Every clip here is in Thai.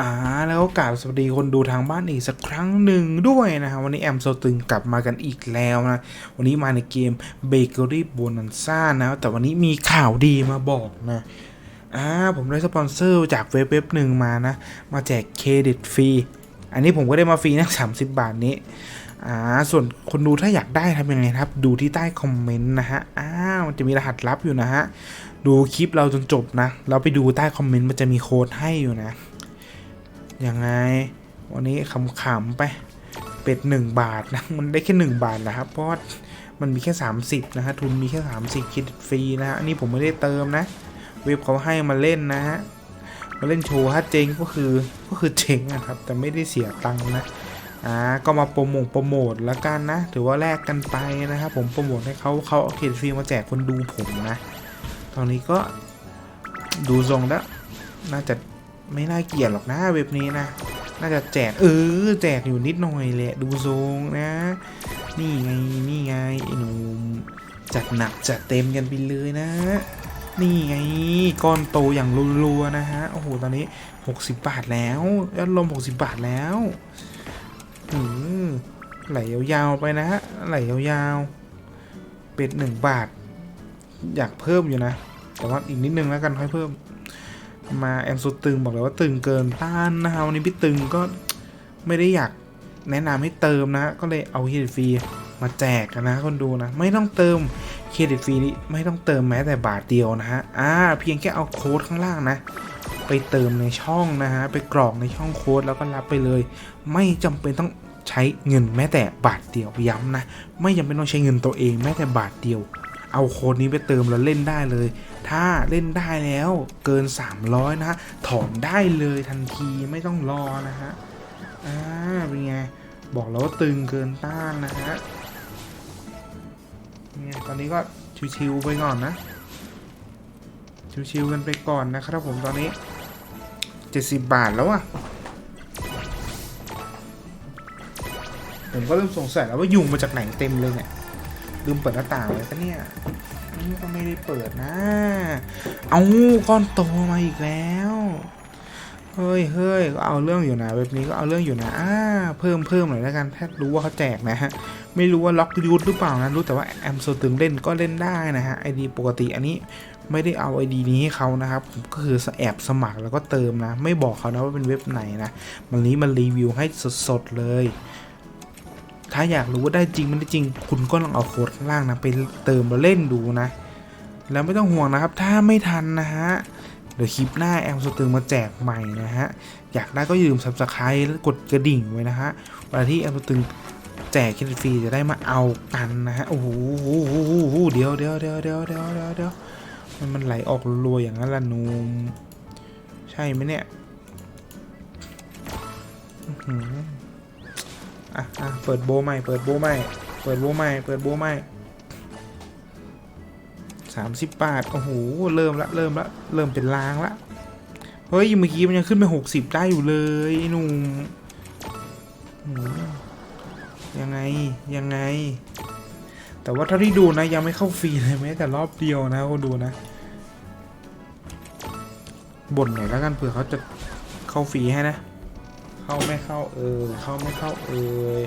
อ่าแล้วก็กราบสวัสดีคนดูทางบ้านอีกสักครั้งหนึ่งด้วยนะครับวันนี้แอมโซตึงกลับมากันอีกแล้วนะ วันนี้มาในเกม Bakery Bonanza นะ แต่วันนี้มีข่าวดีมาบอกนะอ่าผมได้สปอนเซอร์จากเว็บเว็บหนึ่งมานะ มาแจกเครดิตฟรี อันนี้ผมก็ได้มาฟรีนะ30บาทนี้อ่าส่วนคนดูถ้าอยากได้ทำยังไงครับ ดูที่ใต้คอมเมนต์นะฮะอ้าวมันจะมีรหัสลับอยู่นะฮะดูคลิปเราจนจบนะ เราไปดูใต้คอมเมนต์มันจะมีโค้ดให้อยู่นะ ยังไง วันนี้ขำๆไป เป็ดหนึ่งบาทนะ มันได้แค่หนึ่งบาทนะครับ เพราะว่ามันมีแค่ 30 นะฮะ ทุนมีแค่ 30ครดิตฟรีนะฮะ อันนี้ผมไม่ได้เติมนะ เว็บเขาให้มาเล่นนะฮะ มาเล่นโชว์ถ้าเจงก็คือก็คือเจงนะครับ แต่ไม่ได้เสียตังค์นะอ่าก็มาโปรโมทโปรโมทแล้วกันนะ ถือว่าแลกกันไปนะครับผมโปรโมทให้เขาเขาเอาเครดิตฟรีมาแจกคนดูผมนะ ตอนนี้ก็ดูทรงแล้วน่าจะ ไม่น่าเกลียดหรอกนะเว็บนี้นะ น่าจะแจกเออแจกอยู่นิดหน่อยแหละดูทรงนะ นี่ไงนี่ไงไอ้หนุ่มจัดหนักจัดเต็มกันไปเลยนะ นี่ไงก้อนโตอย่างรัวๆนะฮะโอ้โหตอนนี้ 60 บาทแล้วยอดลม 60 บาทแล้วอืมไหลยาวๆไปนะฮะไหลยาวๆเป็ดหนึ่งบาท อยากเพิ่มอยู่นะ แต่ว่าอีกนิดนึงแล้วกันค่อยเพิ่ม มาแอมโซตึงบอกเลยว่าตึงเกินต้านนะฮะวันนี้พี่ตึงก็ไม่ได้อยากแนะนำให้เติมนะ ก็เลยเอาเครดิตฟรีมาแจกกันนะคนดูนะ ไม่ต้องเติมเครดิตฟรีนี่ไม่ต้องเติมแม้แต่บาทเดียวนะฮะอ่าเพียงแค่เอาโค้ดข้างล่างนะ ไปเติมในช่องนะฮะไปกรอกในช่องโค้ดแล้วก็รับไปเลย ไม่จำเป็นต้องใช้เงินแม้แต่บาทเดียวย้ำนะ ไม่จำเป็นต้องใช้เงินตัวเองแม้แต่บาทเดียว เอาโค้ดนี้ไปเติมแล้วเล่นได้เลย ถ้าเล่นได้แล้วเกิน 300 นะฮะ ถอนได้เลยทันทีไม่ต้องรอนะฮะ อ่า เป็นไง บอกแล้วว่าตึงเกินต้านนะฮะเนี่ยตอนนี้ก็ชิวๆไปก่อนนะ ชิวๆกันไปก่อนนะครับผมตอนนี้ 70 บาทแล้วอะผมก็เริ่มสงสัยแล้วว่ายุงมาจากไหนเต็มเลยเนี่ย ลืมเปิดหน้าต่างเลยปะเนี่ยนี่ก็ไม่ได้เปิดนะ เอาก้อนโตมาอีกแล้วเฮ้ยเฮ้ยก็เอาเรื่องอยู่นะเว็บนี้ก็เอาเรื่องอยู่นะอ่าเพิ่มเพิ่มหน่อยแล้วกันถ้ารู้ว่าเขาแจกนะฮะ ไม่รู้ว่าล็อกยูทหรือเปล่านะ รู้แต่ว่าแอมโซตึงเล่นก็เล่นได้นะฮะไอดีปกติอันนี้ไม่ได้เอาไอดีนี้ให้เขานะครับผมก็คือแอบสมัครแล้วก็เติมนะ ไม่บอกเขานะว่าเป็นเว็บไหนนะ วันนี้มันรีวิวให้สดๆเลย ถ้าอยากรู้ว่าได้จริงไม่ได้จริง คุณก็ลองเอาโค้ดล่างนะไปเติมมาเล่นดูนะ แล้วไม่ต้องห่วงนะครับ ถ้าไม่ทันนะฮะ เดี๋ยวคลิปหน้าแอมสตึงมาแจกใหม่นะฮะ อยากได้ก็อย่าลืม subscribe แล้วกดกระดิ่งไว้นะฮะเวลาที่แอมสตึงแจกเครดิตฟรีจะได้มาเอากันนะฮะ โอ้โหเดี๋ยวเดี๋ยวเดี๋ยวเดี๋ยวเดี๋ยวเดี๋ยวเดี๋ยวมันมันไหลออกรัวอย่างนั้นละนูม ใช่ไหมเนี่ย อือ อะอะเปิดโบใหม่ เปิดโบใหม่ เปิดโบใหม่ เปิดโบใหม่สามสิบบาท โอ้โห เริ่มละ เริ่มละ เริ่มเป็นล้างละ เฮ้ย เมื่อกี้มันยังขึ้นไปหกสิบได้อยู่เลยหนุ่มหืมยังไง ยังไง แต่ว่าเท่าที่ดูนะ ยังไม่เข้าฟรีเลยแม้แต่รอบเดียวนะคนดูนะ บ่นหน่อยแล้วกันเผื่อเขาจะเข้าฟรีให้นะ เข้าไม่เข้าเออเข้าไม่เข้าเออ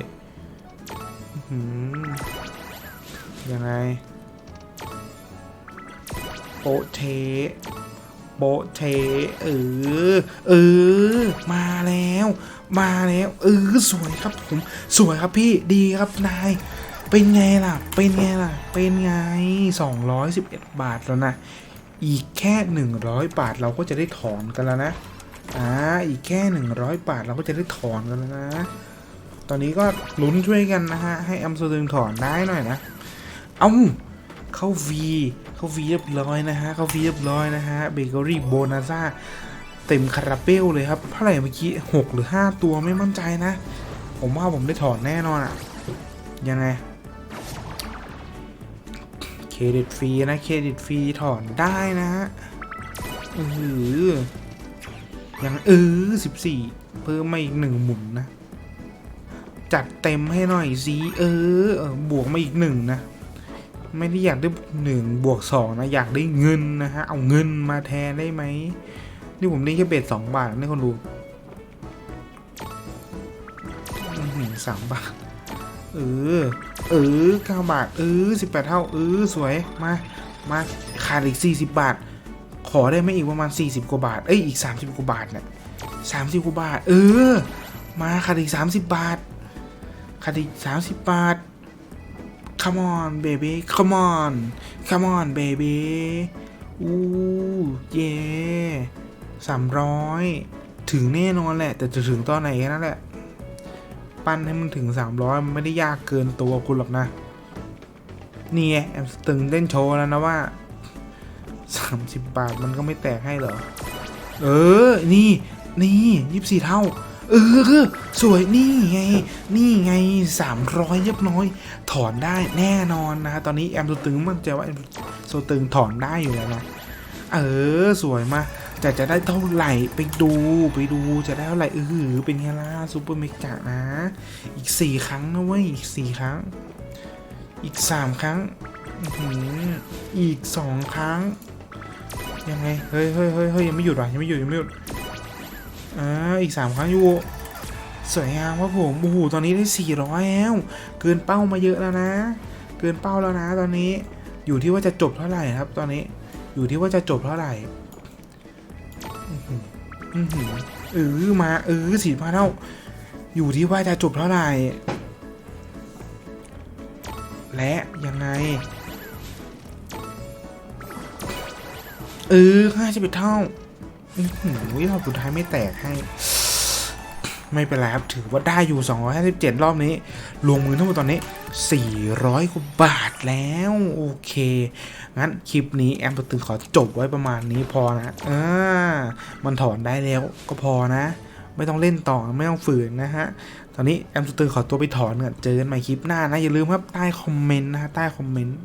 อื้อหือยังไงโปเทโปเทเออเออมาแล้ว มาแล้วเออสวยครับผมสวยครับพี่ดีครับนายเป็นไงล่ะ เป็นไงล่ะ เป็นไง 211 บาทแล้วนะ อีกแค่ 100 บาทเราก็จะได้ถอนกันแล้วนะ อ่าอีกแค่ 100 บาทเราก็จะได้ถอนกันแล้วนะ ตอนนี้ก็ลุ้นช่วยกันนะฮะ ให้อัมสตึงถอนได้หน่อยนะ เอ้าเข้าวีเข้าวีเรียบร้อยนะฮะ เข้าวีเรียบร้อยนะฮะ เบเกอรี่โบนาซ่าเต็มคาราเบลเลยครับเท่าไหร่เมื่อกี้หกหรือห้าตัวไม่มั่นใจนะ ผมว่าผมได้ถอนแน่นอนอะยังไงเครดิตฟรีนะเครดิตฟรีถอนได้นะฮะอือ อย่างเออสิบสี่เพิ่มไม่หนึ่งหมุนนะ จัดเต็มให้หน่อยสิเออบวกมาอีกหนึ่งนะไม่ได้อยากได้หนึ่งบวกสองนะ อยากได้เงินนะฮะ เอาเงินมาแทนได้ไหม นี่ผมได้แค่เบ็ดสองบาทนี่คนดูหนึ่งสามบาท เออ เออเก้าบาท เออสิบแปดเท่า เออ สวย มา มา ขาดอีกสี่สิบบาท ขอได้ไหมอีกประมาณสี่สิบกว่าบาท เอ้ย อีกสามสิบกว่าบาทเนี่ยสามสิบกว่าบาท เออ มาขาดอีกสามสิบบาทขาดอีกสามสิบบาท come on baby come on come on baby อู้เย่สามร้อยถึงแน่นอนแหละ แต่จะถึงตอนไหนแค่นั้นแหละ ปั้นให้มันถึง300มันไม่ได้ยากเกินตัวคุณหรอกนะ นี่แอมสตึงเล่นโชว์แล้วนะว่า 30 บาทมันก็ไม่แตกให้เหรอ เออ นี่ นี่ยี่สิบสี่เท่า เออ สวย นี่ไง นี่ไง 300เรียบร้อย ถอนได้แน่นอนนะฮะ ตอนนี้แอมโซตึงมั่นใจว่าแอมโซตึงถอนได้อยู่แล้วนะ เออ สวยมาจะจะได้เท่าไหร่ไปดูไปดูจะได้เท่าไหร่เออเป็นไงล่ะซูเปอร์เมกะนะ อีกสี่ครั้งนะเว้ยอีกสี่ครั้ง อีกสามครั้งอีกสองครั้ง ยังไง เฮ้ยเฮ้ยเฮ้ยเฮ้ยยังไม่หยุดว่ะยังไม่หยุดยังไม่หยุดอ่าอีกสามครั้งอยู่ สวยงามครับผมโอ้โหตอนนี้ได้สี่ร้อยแล้ว เกินเป้ามาเยอะแล้วนะ เกินเป้าแล้วนะ ตอนนี้ อยู่ที่ว่าจะจบเท่าไหร่ครับ ตอนนี้ อยู่ที่ว่าจะจบเท่าไหร่ อือหือเออมาเออสี่พันเท่า อยู่ที่ว่าจะจบเท่าไหร่ และยังไง เออห้าสิบเอ็ดเท่าอือหือเราสุดท้ายไม่แตกให้ ไม่เป็นไรครับ ถือว่าได้อยู่ 257 รอบนี้ลงมือทั้งหมดตอนนี้ 400กว่าบาทแล้ว โอเค งั้นคลิปนี้แอมตัวตึงขอจบไว้ประมาณนี้พอนะอ่ามันถอนได้แล้วก็พอนะ ไม่ต้องเล่นต่อ ไม่ต้องฝืนนะฮะ ตอนนี้แอมตึงขอตัวไปถอนก่อนเจอกันใหม่คลิปหน้านะ อย่าลืมครับใต้คอมเมนต์นะฮะใต้คอมเมนต์